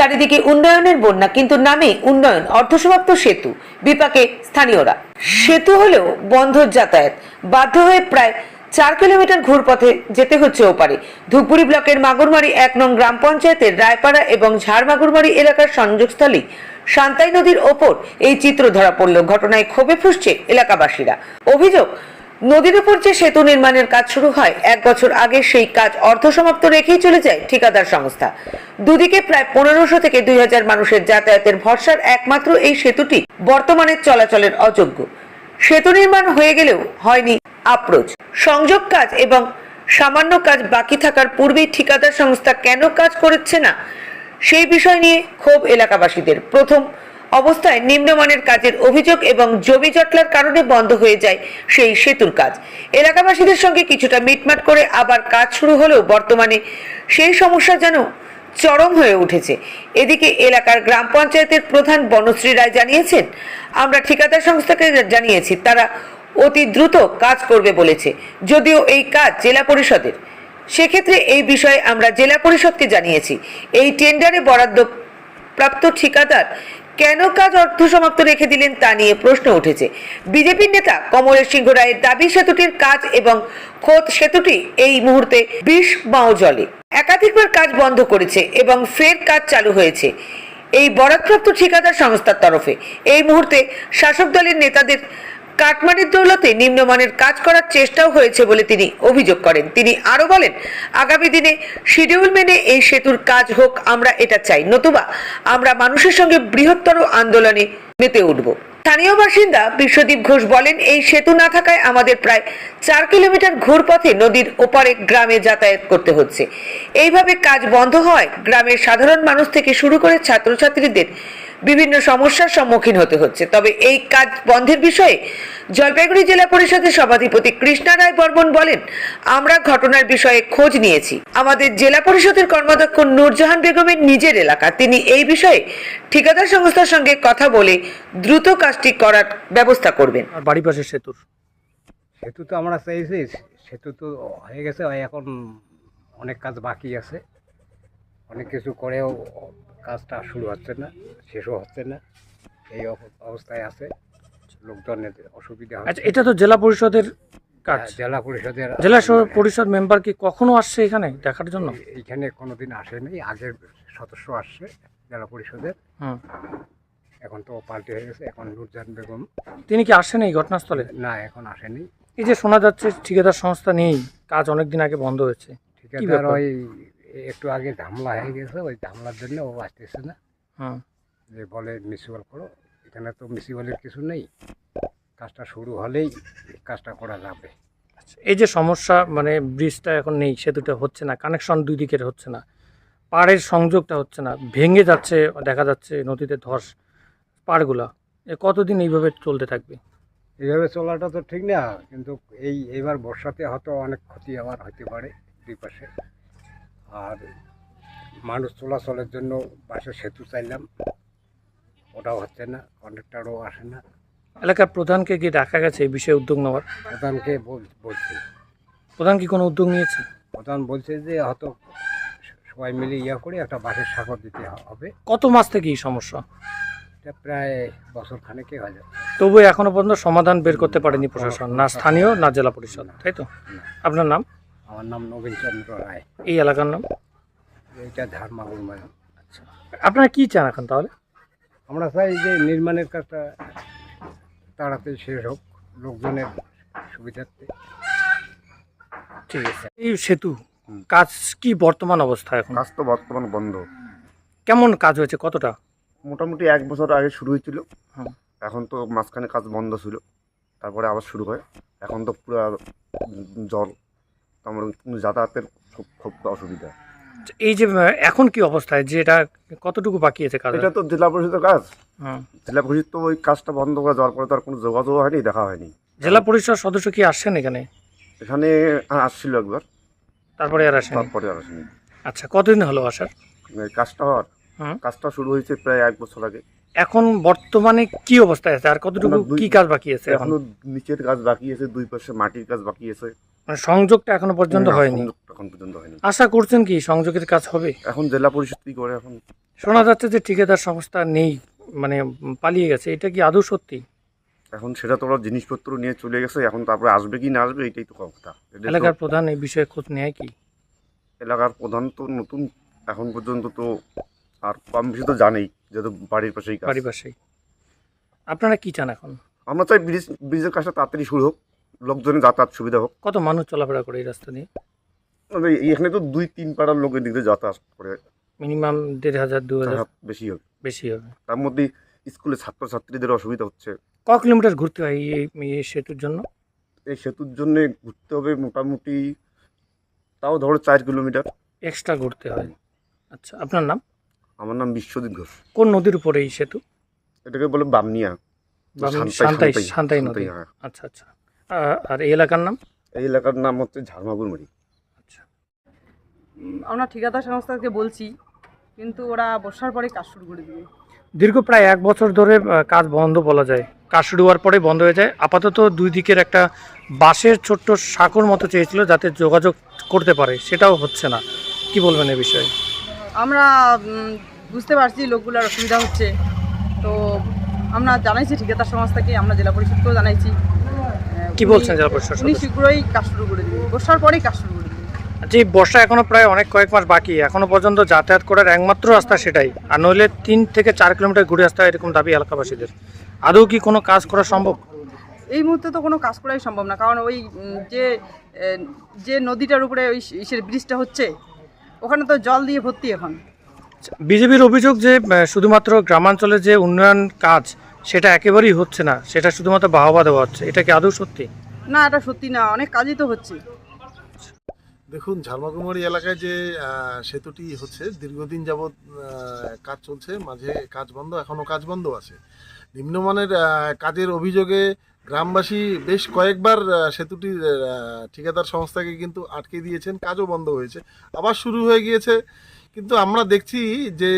চারিদিকে উন্নয়নের বন্যা, কিন্তু নামে উন্নয়ন, অর্ধসমাপ্ত সেতু, বিপাকে স্থানীয়রা। সেতু হলেও বন্ধ যাতায়াত। বাধ্য হয়ে প্রায় চার কিলোমিটার ঘুরপথে যেতে হচ্ছে ওপারে। ধূপগুড়ি ব্লকের মাগুরমারি এক নং গ্রাম পঞ্চায়েতের রায়পাড়া এবং ঝাড়মাগুরমারি এলাকার সংযোগস্থলে সান্তাই নদীর ওপর এই চিত্র ধরা পড়ল। ঘটনায় ক্ষোভে ফুসছে এলাকাবাসীরা। অভিযোগ নদীর উপর যে সেতু নির্মাণের কাজ শুরু হয়, এক বছর আগে সেই কাজ অর্ধসমাপ্ত রেখেই চলে যায় ঠিকাদার সংস্থা। দুদিকে প্রায় পনেরোশো থেকে দুই হাজার মানুষের যাতায়াতের ভরসার একমাত্র এই সেতুটি বর্তমানে চলাচলের অযোগ্য। সেতু নির্মাণ হয়ে গেলেও হয়নি আপ্রোচ। সংযোগ কাজ এবং সামান্য কাজ বাকি থাকার পূর্বেই ঠিকাদার সংস্থা কেন কাজ করছে না, সেই বিষয় নিয়ে ক্ষোভ এলাকাবাসীদের। প্রথম অবস্থায় নিম্নমানের কাজের অভিযোগ এবং জমি জটলার কারণে বন্ধ হয়ে যায় সেই সেতুর কাজ। এলাকাবাসীদের সঙ্গে কিছুটা মিটমাট করে আবার কাজ শুরু হলেও বর্তমানে সেই সমস্যা যেন চরম হয়ে উঠেছে। এদিকে এলাকার গ্রাম পঞ্চায়েতের প্রধান বনশ্রী রায় জানিয়েছেন, আমরা ঠিকাদার সংস্থাকে জানিয়েছি, তারা অতি দ্রুত কাজ করবে বলেছে। যদিও এই কাজ জেলা পরিষদের। সেক্ষেত্রে এই বিষয়ে আমরা জেলা পরিষদকে জানিয়েছি। এই টেন্ডারে বরাদ্দ প্রাপ্ত ঠিকাদার কেন কাজ অর্থ সমাপ্ত রেখে দিলেন তা নিয়ে প্রশ্ন উঠেছে। বিজেপির নেতা কমলেশ সিংহ রায়ের দাবি সেতুটির কাজ এবং খোদ সেতুটি এই মুহূর্তে বিষ মাও জলে। একাধিকবার কাজ বন্ধ করেছে এবং ফের কাজ চালু হয়েছে। এই বরাদপ্রাপ্ত ঠিকাদার সংস্থার তরফে এই মুহূর্তে শাসক দলের নেতাদের কাটমানির দৌলতে নিম্নমানের কাজ করার চেষ্টাও হয়েছে বলে তিনি অভিযোগ করেন। তিনি আরও বলেন, আগামী দিনে শিডিউল মেনে এই সেতুর কাজ হোক, আমরা এটা চাই। নতুবা আমরা মানুষের সঙ্গে বৃহত্তর আন্দোলনে মেতে উঠব। স্থানীয় বাসিন্দা বিশ্বদীপ ঘোষ বলেন, এই সেতু না থাকায় আমাদের প্রায় চার কিলোমিটার ঘুরপথে নদীর ওপারে গ্রামে যাতায়াত করতে হচ্ছে। এইভাবে কাজ বন্ধ হয় গ্রামের সাধারণ মানুষ থেকে শুরু করে ছাত্রছাত্রীদের বিভিন্ন সমস্যার সম্মুখীন হতে হচ্ছে। তবে এই কাজ বন্ধের বিষয়ে জলপাইগুড়ি জেলা পরিষদের সভাধিপতি কৃষ্ণা রায় বর্মন বলেন আমরা ঘটনার বিষয়ে খোঁজ নিয়েছি। আমাদের জেলা পরিষদের কর্মাধ্যক্ষ নূরজাহান বেগমের নিজের এলাকা। তিনি এই বিষয়ে ঠিকাদার সংস্থার সঙ্গে কথা বলে দ্রুত কাজটি করার ব্যবস্থা করবেন। বাড়ি পাশে সেতুর। সেতু তো আমরা চাইছি সেতু তো হয়ে গেছে এখন অনেক কাজ বাকি আছে। অনেক কিছু করেও কাজটা শুরু হচ্ছে না শেষও হচ্ছে না। এই অব- অবস্থায় আছে। লোকজনের অসুবিধা আচ্ছা এটা তো জেলা পরিষদের কাজ। হ্যাঁ, জেলা পরিষদের জেলা পরিষদ মেম্বার কি কখনো আসছে এখানে দেখার জন্য? এইখানে কোনোদিন আসেনি। আগের সদস্য আসছে জেলা পরিষদের। হুম। এখন তো পাল্টে হয়ে গেছে। এখন নুরজান বেগম। তিনি কি আসেন এই ঘটনাস্থলে? না এখন আসেনি। এই যে শোনা যাচ্ছে ঠিকাদার সংস্থা নেই। কাজ অনেকদিন আগে বন্ধ হয়েছে। ঠিকাদার ওই একটু আগে ঝামলা হয়ে গেছে ওই ঝামলার জন্য ও আসতেছে না। হুম যে বলে মিউনিসিপাল করো এখানে তো মিউনিসিপালের কিছু নেই। কাজটা শুরু হলেই কাজটা করা যাবে। আচ্ছা, এই যে সমস্যা মানে ব্রিজটা এখন নেই সেতুটা হচ্ছে না কানেকশন দুই দিকের হচ্ছে না পাড়ের সংযোগটা হচ্ছে না ভেঙে যাচ্ছে দেখা যাচ্ছে নদীতে ধস পাড়গুলা এ কতদিন এইভাবে চলতে থাকবে? এইভাবে চলাটা তো ঠিক না কিন্তু এই এবার বর্ষাতে হয়তো অনেক ক্ষতি আবার হতে পারে দুই পাশে। আর মানুষ চলাচলের জন্য পাশে সেতু চাইলাম। ওটাও হচ্ছে না কন্ডাক্টারও আসে না। এলাকার প্রধানকে গিয়ে দেখা গেছে এই বিষয়ে উদ্যোগ নেওয়ার? প্রধানকে বল- বলছি। প্রধান কি কোনো উদ্যোগ নিয়েছে? প্রধান বলছে যে হয়তো সবাই মিলে ইয়া করে একটা বাসের সাগর দিতে হবে। কত মাস থেকে এই সমস্যা? এটা প্রায় বছর খানেকে হয়ে তবু এখনও পর্যন্ত সমাধান বের করতে পারেনি প্রশাসন না স্থানীয় না জেলা পরিষদ তাই তো? আপনার নাম? আমার নাম নবীন চন্দ্র রায়। এই এলাকার নাম? এইটা ধারমাগুর মানে আপনারা কী চান এখন তাহলে? আমরা চাই যে নির্মাণের কাজটা তাড়াতাড়ি শেষ হোক লোকজনের সুবিধার্থে। ঠিক আছে। এই সেতু কাজ কি বর্তমান অবস্থা এখন? কাজ তো বর্তমান বন্ধ। কেমন কাজ হয়েছে কতটা? মোটামুটি এক বছর আগে শুরু হয়েছিল। এখন তো মাঝখানে কাজ বন্ধ ছিল। তারপরে আবার শুরু হয়। এখন তো পুরো জল আমার কোনো যাতায়াতের খুব খুব অসুবিধা। এই যে এখন কি অবস্থায় যে এটা কতটুকু বাকি আছে কাজ এটা তো জেলা পরিষদের কাজ। হুম। জেলা পরিষদ তো ওই কাজটা বন্ধ করে যাওয়ার পরে তো আর কোনো যোগাযোগ হয়নি দেখা হয়নি। জেলা পরিষদ সদস্য কি আসছেন এখানে? এখানে হ্যাঁ, আসছিল একবার। তারপরে আর আসেনি? তারপরে আর আসেনি। আচ্ছা কতদিন হলো আসার? কাজটা হওয়ার। হুম। কাজটা শুরু হয়েছে প্রায় এক বছর আগে। এখন বর্তমানে কি অবস্থায় আছে? আর কতটুকু কি কাজ বাকি আছে এখন? নিচের কাজ বাকি আছে দুই পাশে মাটির কাজ বাকি আছে। মানে সংযোগটা এখনও পর্যন্ত হয়নি? সংযোগ এখন পর্যন্ত হয়নি। আশা করছেন কি সংযোগের কাজ হবে? এখন জেলা পরিষদ কি করে এখন? শোনা যাচ্ছে যে ঠিকাদার সংস্থা নেই মানে পালিয়ে গেছে। এটা কি আদৌ সত্যি? এখন সেটা তো ওরা জিনিসপত্র নিয়ে চলে গেছে এখন তারপরে আসবে কি না আসবে এটাই তো কথা। এলাকার প্রধান এই বিষয়ে খোঁজ নেয় কি? এলাকার প্রধান তো নতুন এখন পর্যন্ত তো আর কম বেশি তো জানেই। যেহেতু বাড়ির পাশেই কাজ। বাড়ি পাশেই। আপনারা কি চান এখন? আমরা চাই ব্রিজ ব্রিজের কাজটা তাড়াতাড়ি শুরু হোক লোকজনের যাতায়াত সুবিধা হোক। কত মানুষ চলাফেরা করে এই রাস্তা দিয়ে? তবে এখানে তো দুই তিন পাড়ার লোক এদিক দিয়ে যাতায়াত করে। মিনিমাম দেড় হাজার দু হাজার? বেশি হবে। বেশি হবে। তার মধ্যে স্কুলে ছাত্রছাত্রীদের অসুবিধা হচ্ছে। ক কিলোমিটার ঘুরতে হয় এই এই সেতুর জন্য? এই সেতুর জন্য ঘুরতে হবে মোটামুটি তাও ধরো চার কিলোমিটার। এক্সট্রা ঘুরতে হয়। আচ্ছা আপনার নাম? আমার নাম বিশ্বজিৎ ঘোষ। কোন নদীর উপরে এই সেতু? এটাকে বলে বামনিয়া। বামনি- সান্তাই- সান্তাই নদী। হ্যাঁ। আচ্ছা আচ্ছা। আর এই এলাকার নাম? এই এলাকার নাম হচ্ছে ঝালমাগুরমারি আচ্ছা। আমরা ঠিকাদার সংস্থাকে বলছি কিন্তু ওরা বর্ষার পরে কাজ শুরু করে দিবে। দীর্ঘ প্রায় এক বছর ধরে কাজ বন্ধ বলা যায়। কাজ শুরু হওয়ার পরে বন্ধ হয়ে যায়। আপাতত দুই দিকের একটা বাঁশের ছোট্ট সাঁকোর মতো চেয়েছিল যাতে যোগাযোগ করতে পারে। সেটাও হচ্ছে না। কি বলবেন এ বিষয়ে? আমরা বুঝতে পারছি লোকগুলোর অসুবিধা হচ্ছে। তো আমরা জানাইছি ঠিকাদার সংস্থাকে আমরা জেলা পরিষদকেও জানাইছি। কি বলছেন জেলা পরিষদ উনি শীঘ্রই কাজ শুরু করে দিবে বর্ষার পরেই কাজ শুরু করে দিবে যে বর্ষা এখনও প্রায় অনেক কয়েক মাস বাকি। এখনও পর্যন্ত যাতায়াত করার একমাত্র রাস্তা সেটাই। আর নইলে তিন থেকে চার কিলোমিটার ঘুরে আসতে হয় এরকম দাবি এলাকাবাসীদের। আদৌ কি কোনো কাজ করা সম্ভব? এই মুহূর্তে তো কোনো কাজ করাই সম্ভব না। কারণ ওই যে যে নদীটার উপরে ওই ইসের ব্রিজটা হচ্ছে ওখানে তো জল দিয়ে ভর্তি এখন। বিজেপির অভিযোগ যে শুধুমাত্র গ্রামাঞ্চলে যে উন্নয়ন কাজ সেটা একেবারেই হচ্ছে না। সেটা শুধুমাত্র বাহবা দেওয়া হচ্ছে। এটা কি আদৌ সত্যি? না এটা সত্যি না। অনেক কাজই তো হচ্ছে। দেখুন ঝালমাকুমারি এলাকায় যে সেতুটি হচ্ছে দীর্ঘদিন যাবৎ কাজ চলছে। মাঝে কাজ বন্ধ এখনও কাজ বন্ধ আছে। নিম্নমানের কাজের অভিযোগে গ্রামবাসী বেশ কয়েকবার সেতুটির ঠিকাদার সংস্থাকে কিন্তু আটকে দিয়েছেন, কাজও বন্ধ হয়েছে, আবার শুরু হয়ে গিয়েছে। কিন্তু আমরা দেখছি যে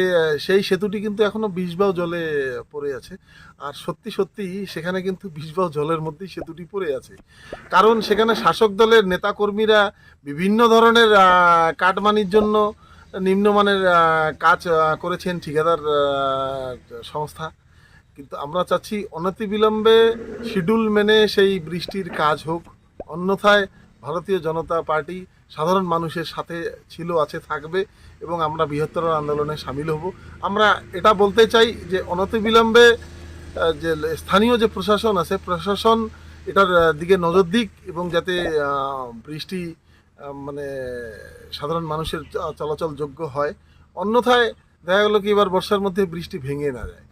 সেই সেতুটি কিন্তু এখনও বিষবাও জলে পড়ে আছে। আর সত্যি সত্যি সেখানে কিন্তু বিষবাও জলের মধ্যেই সেতুটি পড়ে আছে। কারণ সেখানে শাসক দলের নেতাকর্মীরা বিভিন্ন ধরনের কাটমানির জন্য নিম্নমানের কাজ করেছেন ঠিকাদার সংস্থা। কিন্তু আমরা চাচ্ছি অনতিবিলম্বে শিডিউল মেনে সেই বৃষ্টির কাজ হোক। অন্যথায় ভারতীয় জনতা পার্টি সাধারণ মানুষের সাথে ছিল, আছে, থাকবে এবং আমরা বৃহত্তর আন্দোলনে সামিল হব। আমরা এটা বলতে চাই যে অনতিবিলম্বে যে স্থানীয় যে প্রশাসন আছে, প্রশাসন এটার দিকে নজর দিক এবং যাতে বৃষ্টি মানে সাধারণ মানুষের চলাচল যোগ্য হয়। অন্যথায় দেখা গেলো কি এবার বর্ষার মধ্যে বৃষ্টি ভেঙে না যায়।